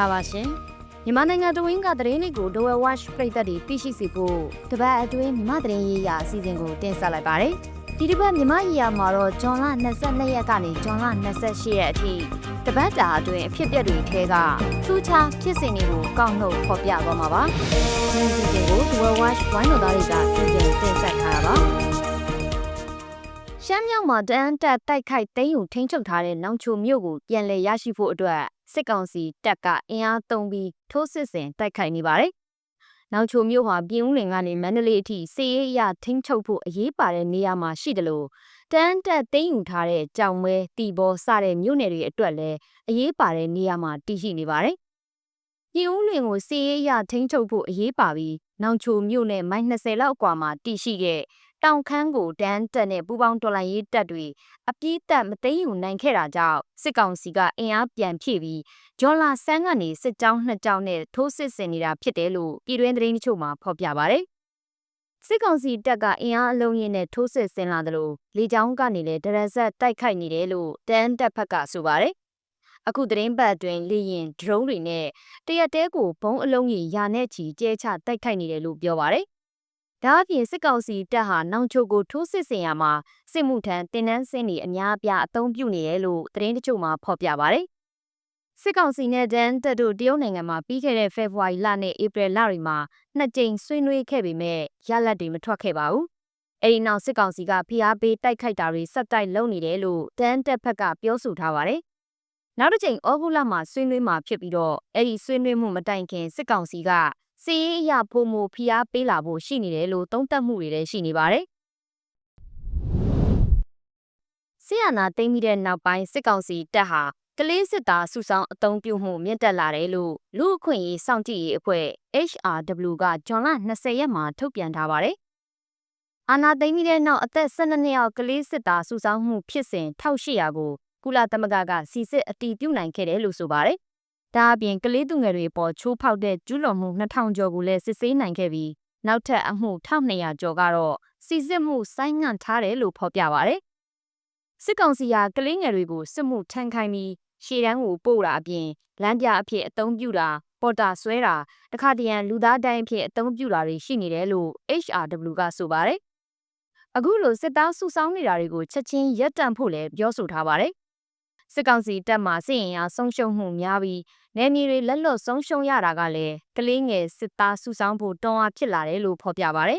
္ဂလာပါရှင်မြန်မာနိုင်ငံတဝင်းကသတင်းတွေကို Dowell Watch ပြည်သက်တွေသိရှိစေဖို့တပတ်အတွင်းမြန်မာသတင်းရေးရာအစီအစဉ်ကိုတင်ဆက်လိုက်ပါတယ်ဒီတစ်ပတ်မြန်မာရေးရာမှာတော့ဂျွန်လ22ရက်ကနေဂျွန်လ28ရက်အထိတပတ်တာအတွင်းအဖြစ်အပျက်တွေထဲကထူးခြားဖြစ်စဉ်တွေကိုကောက်နှုတ်ဖော်ပြသွားမှာပါဒီအစီအစဉ်ကို Dowell Watch ဝိုင်းတော်သားတွေကစီစဉ်တင်ဆက်ထားတာပါရှမ်းမြောက်မှာတန်းတက်တိုက်ခိုက်သိမ်းယူထိန်းချုပ်ထားတဲ့နောင်ချိုမြို့ကိုပြန်လည်ရရှိဖို့အတွက် စစ်ကောင်စီတပ်ကအင်အားသုံးပြီးထိုးစစ်ဆင်တိုက်ခိုက်နေပါတယ်။နောင်ချိုမြို့ဟာပြည်ဦးလင်ကနေမန္တလေးအထိစီးရေးအရထိန်းချုပ်ဖို့အရေးပါတဲ့နေရာမှာရှိတယ်လို့တန်းတက်သိမ်းယူထားတဲ့ကြောင်မဲတီဘောစတဲ့မြို့နယ်တွေအတွက်လည်းအရေးပါတဲ့နေရာမှာတည်ရှိနေပါတယ်။ပြည်ဦးလင်ကိုစီးရေးအရထိန်းချုပ်ဖို့အရေးပါပြီးနောင်ချိုမြို့နဲ့မိုင်20လောက်အကွာမှာတည်ရှိတဲ့ တောင်ခမ်းကိုတန်းတက်နဲ့ပူပေါင်းတော်လှန်ရေးတပ်တွေအပြည့်တက်မသိမ်းယူနိုင်ခဲ့တာကြောင့်စစ်ကောင်စီကအင်အားပြန်ဖြည့်ပြီးဂျော်လာဆန်းကနေစစ်ကြောင်းနှစ်ကြောင်းနဲ့ထိုးစစ်ဆင်နေတာဖြစ်တယ်လို့ပြည်တွင်းသတင်းတချို့မှာဖော်ပြပါဗျ။စစ်ကောင်စီတပ်ကအင်အားအလုံးရင်းနဲ့ထိုးစစ်ဆင်လာတယ်လို့လေကြောင်းကနေလည်းဒရဇက်တိုက်ခိုက်နေတယ်လို့တန်းတပ်ဖက်ကဆိုပါတယ်။အခုသတင်းပတ်အတွင်းလေရင်ဒရုန်းတွေနဲ့တရက်တဲကိုဘုံအလုံးကြီးယာနဲ့ချီကျဲချတိုက်ခိုက်နေတယ်လို့ပြောပါတယ်။ ဒါအပြင်စစ်ကောင်စီတပ်ဟာနောင်ချိုကိုထိုးစစ်ဆင်ရမှာစစ်မှုထမ်းတင်နန်းစင်းတွေအများအပြားအသုံးပြုနေတယ်လို့သတင်းတချို့မှာဖော်ပြပါဗျ။စစ်ကောင်စီနဲ့ဒန်တပ်တို့တရုတ်နိုင်ငံမှာပြီးခဲ့တဲ့ဖေဖော်ဝါရီလနဲ့ဧပြီလတွေမှာနှစ်ကြိမ်ဆွေးနွေးခဲ့ပေမဲ့ရလဒ်တွေမထွက်ခဲ့ပါဘူး။အဲဒီနောက်စစ်ကောင်စီကဖိအားပေးတိုက်ခိုက်တာတွေဆက်တိုက်လုပ်နေတယ်လို့ဒန်တပ်ဘက်ကပြောဆိုထားပါတယ်။နောက်တစ်ချိန်ဩဂုတ်လမှာဆွေးနွေးမှာဖြစ်ပြီးတော့အဲ့ဒီဆွေးနွေးမှုမတိုင်ခင်စစ်ကောင်စီက စီးရေးအရာပုံမူဖိအားပေးလာဖို့ရှိနေတယ်လို့သုံးသပ်မှုတွေလည်းရှိနေပါတယ်။ဆီယနာသိမ်းပြီးတဲ့နောက်ပိုင်းစစ်ကောင်စီတပ်ဟာကလေးစစ်သားစုဆောင်အုံပြုမှုမြင့်တက်လာတယ်လို့လူအခွင့်အရေးစောင့်ကြည့်ရေးအဖွဲ့ HRW ကဂျွန်လ20ရက်မှာထုတ်ပြန်ထားပါတယ်။အာနာသိမ်းပြီးတဲ့နောက်အသက်12နှစ်အောက်ကလေးစစ်သားစုဆောင်မှုဖြစ်စဉ်1800ကိုကုလသမဂ္ဂကစီစစ်အတည်ပြုနိုင်ခဲ့တယ်လို့ဆိုပါတယ်။ ဒါအပြင်ကလေးသူငယ်တွေပေါ်ချိုးဖောက်တဲ့ကျူးလွန်မှု2000ကျော်ကိုလည်းစစ်ဆေးနိုင်ခဲ့ပြီးနောက်ထပ်အမှု1200ကျော်ကတော့စီစစ်မှုဆိုင်းငံ့ထားတယ်လို့ဖော်ပြပါဗျ။စစ်ကောင်စီကကလေးငယ်တွေကိုစစ်မှုထမ်းခိုင်းပြီးရှေ့တန်းကိုပို့တာအပြင်လမ်းပြအဖြစ်အသုံးပြုတာပေါ်တာဆွဲတာတခါတရံလူသားတိုင်းအဖြစ်အသုံးပြုတာတွေရှိနေတယ်လို့ HRW ကဆိုပါတယ်။အခုလိုစစ်သားစုဆောင်းနေတာတွေကိုချက်ချင်းရပ်တန့်ဖို့လည်းပြောဆိုထားပါတယ်။စစ်ကောင်စီတပ်မှစစ်ရင်အားဆုံးရှုံးမှုများပြီး နယ်မြေတွေလက်လွတ်ဆုံးရှုံးရတာကလည်းကလေးငယ်စစ်သားစုဆောင်းဖို့တွန်းအားဖြစ်လာတယ်လို့ဖော်ပြပါဗျ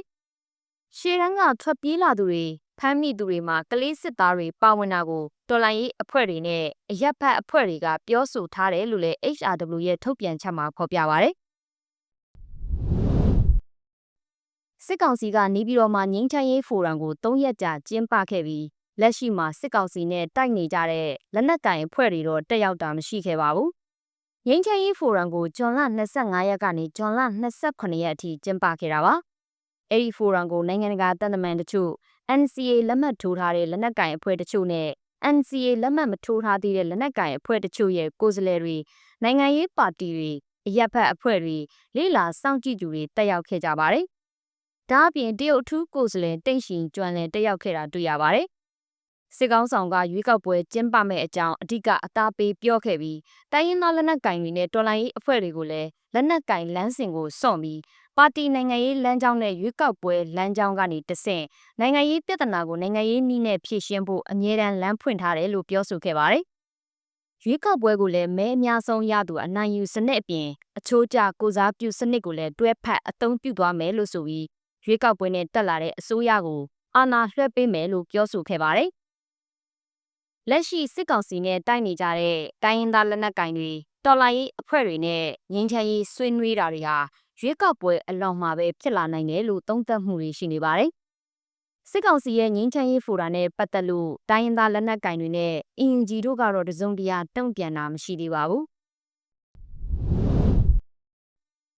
။ရှေ့တန်းကထွက်ပြေးလာသူတွေဖမ်းမိသူတွေမှာကလေးစစ်သားတွေပါဝင်တာကိုတော်လိုင်းရေးအဖွဲ့တွေနဲ့အရက်ဖက်အဖွဲ့တွေကပြောဆိုထားတယ်လို့လည်း HRW ရဲ့ထုတ်ပြန်ချက်မှာဖော်ပြပါဗျ။စစ်ကောင်စီကနေပြည်တော်မှာငင်းချမ်းရေးဖိုရမ်ကို၃ရက်ကြာကျင်းပခဲ့ပြီးလက်ရှိမှာစစ်ကောင်စီနဲ့တိုက်နေကြတဲ့လက်နက်ကင်အဖွဲ့တွေတော့တက်ရောက်တာမရှိခဲ့ပါဘူး။ ငင်းချမ်းရေးဖိုရမ်ကိုဂျွန်လ25ရက်ကနေဂျွန်လ28ရက်အထိကျင်းပခဲ့တာပါ။အဲဒီဖိုရမ်ကိုနိုင်ငံတကာတန်တမန်တချို့ NCA လက်မှတ်ထိုးထားတဲ့လက်နက်ကင်အဖွဲ့တချို့နဲ့ NCA လက်မှတ်မထိုးထားသေးတဲ့လက်နက်ကင်အဖွဲ့တချို့ရဲ့ကိုယ်စားလှယ်တွေနိုင်ငံရေးပါတီတွေအရက်ဖက်အဖွဲ့တွေလိလာစောင့်ကြည့်သူတွေတက်ရောက်ခဲ့ကြပါတယ်။ဒါအပြင်တရုတ်ထူးကိုယ်စားလှယ်တိန့်ရှင်ကျွမ်းလည်တက်ရောက်ခဲ့တာတွေ့ရပါတယ်။ စစ်ကောင်းဆောင်ကရွေးကောက်ပွဲကျင်းပမဲ့အကြောင်းအဓိကအသားပေးပြောခဲ့ပြီးတိုင်းရင်းသားလက်နက်ကင်တွေနဲ့တော်လှန်ရေးအဖွဲ့တွေကိုလည်းလက်နက်ကင်လမ်းစဉ်ကိုစွန့်ပြီးပါတီနိုင်ငံရေးလမ်းကြောင်းနဲ့ရွေးကောက်ပွဲလမ်းကြောင်းကနေတဆင့်နိုင်ငံရေးပြဿနာကိုနိုင်ငံရေးနည်းနဲ့ဖြေရှင်းဖို့အမြဲတမ်းလမ်းဖွင့်ထားတယ်လို့ပြောဆိုခဲ့ပါတယ်။ရွေးကောက်ပွဲကိုလည်းမဲအများဆုံးရသူအနိုင်ယူစနစ်အပြင်အချိုးကျကိုစားပြုစနစ်ကိုလည်းတွဲဖက်အသုံးပြုသွားမယ်လို့ဆိုပြီးရွေးကောက်ပွဲနဲ့တက်လာတဲ့အစိုးရကိုအာဏာလွှဲပေးမယ်လို့ပြောဆိုခဲ့ပါတယ်။ လက်ရှိစစ်ကောင်စီနဲ့တိုက်နေကြတဲ့တိုင်းရင်းသားလက်နက်ကင်တွေတော်လိုင်းအဖွဲ့တွေနဲ့ငင်းချမ်းရေးဆွေးနွေးတာတွေဟာရွေးကောက်ပွဲအလောင်းမှာပဲဖြစ်လာနိုင်တယ်လို့သုံးသပ်မှုတွေရှိနေပါတယ်။စစ်ကောင်စီရဲ့ငင်းချမ်းရေးဖိုတာနဲ့ပတ်သက်လို့တိုင်းရင်းသားလက်နက်ကင်တွေနဲ့အင်ဂျီတို့ကတော့တစုံတရာတုံ့ပြန်တာမရှိသေးပါဘူး။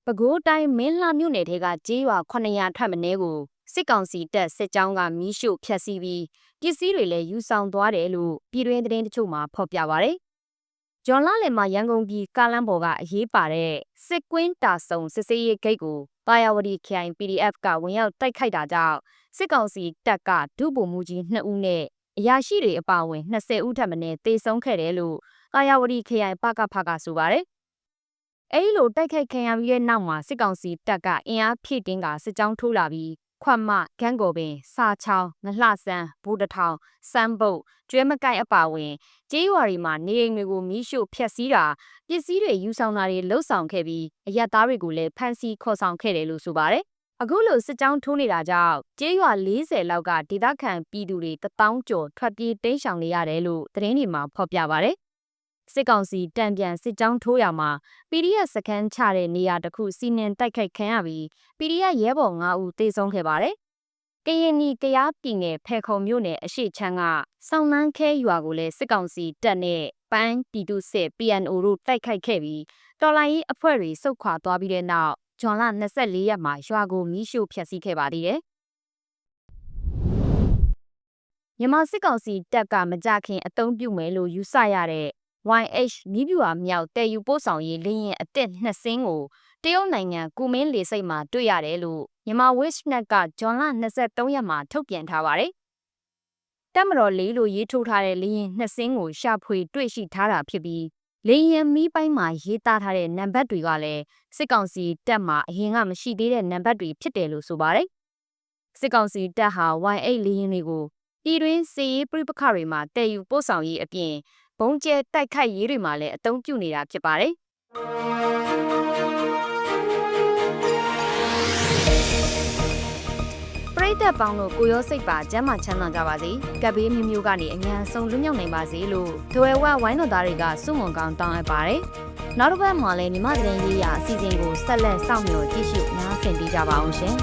ပဲခူးတိုင်းမင်းလှမြို့နယ်ထဲကကျေးရွာ900ထပ်မင်းကို စစ်ကောင်စီတပ်စစ်ကြောင်းကမီးရှို့ဖျက်ဆီးပြီးပစ္စည်းတွေလည်းယူဆောင်သွားတယ်လို့ပြည်တွင်းသတင်းတချို့မှာဖော်ပြပါဗျ။ဂျွန်လာလင်မှာရန်ကုန်ပြည်ကားလမ်းပေါ်ကအရေးပါတဲ့စစ်ကွင်းတာဆုံစစ်စေးရေးဂိတ်ကိုပါယာဝတီ KI PDF ကဝင်ရောက်တိုက်ခိုက်တာကြောင့်စစ်ကောင်စီတပ်ကဒုဗိုလ်မှူးကြီး2ဦးနဲ့အရာရှိတွေအပါအဝင်20ဦးထပ်မံတေဆုံးခဲ့တယ်လို့ကာယာဝတီ KI ပကဖကဆိုပါတယ်အဲဒီလိုတိုက်ခိုက်ခံရပြီးတဲ့နောက်မှာစစ်ကောင်စီတပ်ကအင်အားဖြည့်တင်းကစစ်ကြောင်းထိုးလာပြီး ခွတ်မဂန်းကိုပင်စာချောင်းငလှဆန်းဘူတထောင်စမ်းပုတ်ကျွဲမကိုက်အပါဝင်ကျေးရွာတွေမှာနေအိမ်တွေကိုမီးရှို့ဖျက်ဆီးတာပစ္စည်းတွေယူဆောင်တာတွေလှုပ်ဆောင်ခဲ့ပြီးအရက်သားတွေကိုလည်းဖမ်းဆီးခေါ်ဆောင်ခဲ့တယ်လို့ဆိုပါတယ်အခုလိုစစ်ကြောင်းထိုးနေတာကြောင့်ကျေးရွာ40လောက်ကဒေသခံပြည်သူတွေတပေါင်းကျော်ထွက်ပြေးတိမ်းရှောင်နေရတယ်လို့သတင်းတွေမှာဖော်ပြပါတယ် စစ်ကောင်စီတံပြန်စစ်ကြောင်းထိုးရမှာ PDF စကန်ချတဲ့နေရာတစ်ခုစီနင်တိုက်ခိုက်ခံရပြီး PDF ရဲဘော်9ဦးသေဆုံးခဲ့ပါတယ်။ကရင်နီကရားပြည်နယ်ဖဲခုံမြို့နယ်အရှိချမ်းကစောင်းနှန်းခဲရွာကိုလည်းစစ်ကောင်စီတပ်နဲ့ပန်းပြည်သူစစ် PNO တို့တိုက်ခိုက်ခဲ့ပြီးတော်လိုင်းရေးအဖွဲ့တွေစုခွာသွားပြီးတဲ့နောက်ဂျွန်လ24ရက်မှာရွာကိုမီးရှို့ဖျက်ဆီးခဲ့ပါသေးတယ်။မြန်မာစစ်ကောင်စီတပ်ကမကြခင်အုံပြုမယ်လို့ယူဆရတဲ့ YH မိပြူဟာမြောက်တဲယူပို့ဆောင်ရေးလင်းရင်အတက်နှစ်စင်းကိုတရုတ်နိုင်ငံကူမင်းလေစိတ်မှာတွေ့ရတယ်လို့မြန်မာ Wishnet ကဂျွန်လ23ရက်မှာထုတ်ပြန်ထားပါတယ်။တက်မတော်လေးလိုရေးထိုးထားတဲ့လင်းရင်နှစ်စင်းကိုရှာဖွေတွေ့ရှိထားတာဖြစ်ပြီးလင်းရင်မီးပိုင်းမှာရေးသားထားတဲ့နံပါတ်တွေကလည်းစစ်ကောင်စီတပ်မှာအရင်ကမရှိသေးတဲ့နံပါတ်တွေဖြစ်တယ်လို့ဆိုပါတယ်။စစ်ကောင်စီတပ်ဟာ Y8 လင်းရင်တွေကိုပြည်တွင်းစီရေးပြပခတွေမှာတည်ယူပို့ဆောင်ရေးအပြင် ဘုံကျဲတိုက်ခိုက်ရေးတွေမှာလည်းအသုံးပြုနေတာဖြစ်ပါတယ်ပရိသတ်ပေါင်းတို့ကိုရောစိတ်ပါကျမ်းမာချမ်းသာကြပါစေကပ်ဘေးမျိုးမျိုးကနေအများဆုံးလွတ်မြောက်နိုင်ပါစေလို့ဒွယ်ဝဝိုင်းတော်သားတွေကစုမုံကောင်းတောင်းအပ်ပါတယ်နောက်တစ်ပတ်မှာလည်းမြမသတင်းရေးရာအစီအစဉ်ကိုဆက်လက်စောင့်မျှော်ကြည့်ရှုနားဆင်ပေးကြပါအောင်ရှင်